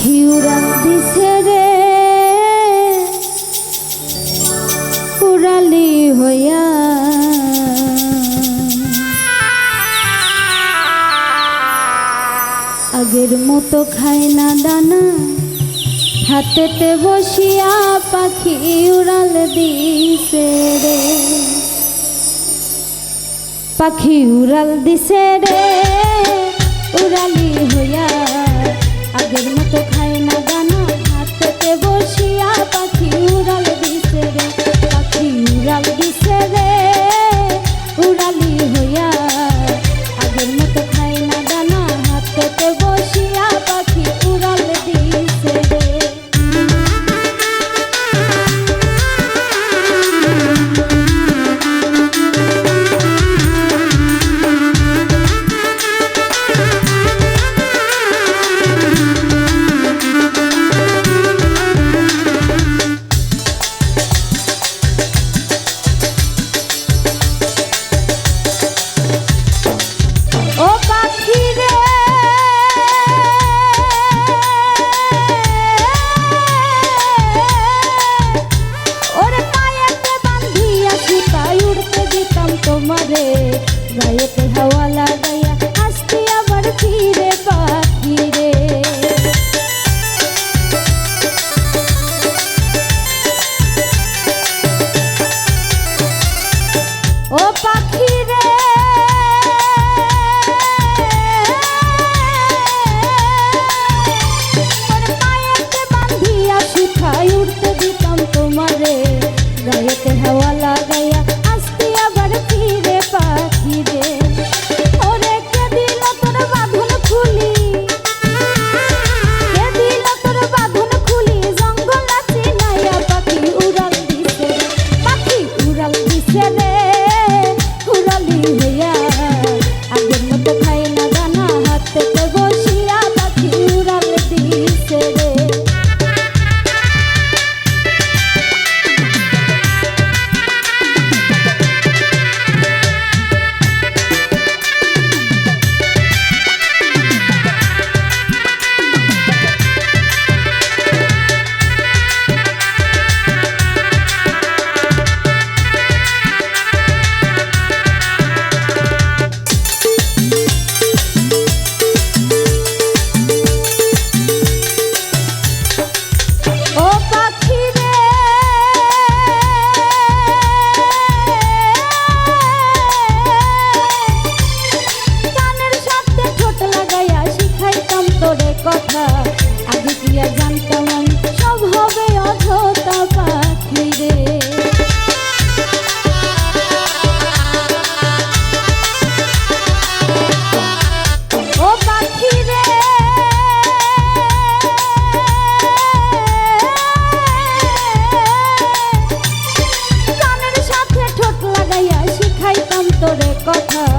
ঘিউরান দিছে রে। উড়ালি হইয়া। আগের মতো খায় না দানা। হাতেতে বসিয়া পাখি উড়াল দিছে রে। পাখি উড়াল দিছে রে। গায়েতে হাওয়া লাগাইয়া আসতে আবার ফিরে পা got her.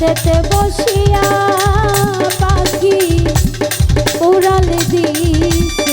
হাতেতে বসিয়া পাখি উড়াল দিছে।